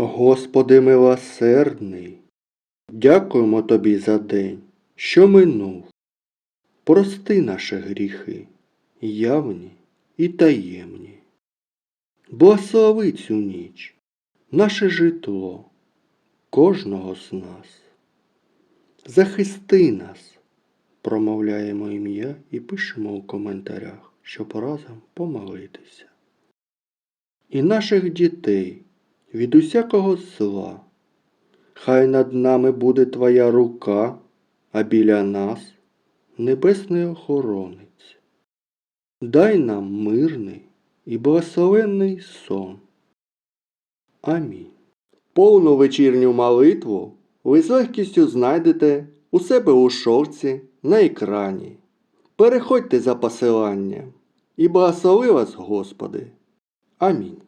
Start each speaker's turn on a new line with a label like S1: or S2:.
S1: Господи милосердний, дякуємо Тобі за день, що минув. Прости наші гріхи, явні і таємні. Благослови цю ніч, наше житло, кожного з нас. Захисти нас, промовляємо ім'я і пишемо у коментарях, щоб разом помолитися. І наших дітей від усякого зла. Хай над нами буде Твоя рука, а біля нас небесний охоронець. Дай нам мирний і благословенний сон. Амінь. Повну вечірню молитву ви з легкістю знайдете у себе у шовці на екрані. Переходьте за посиланням і благослови вас, Господи. Амінь.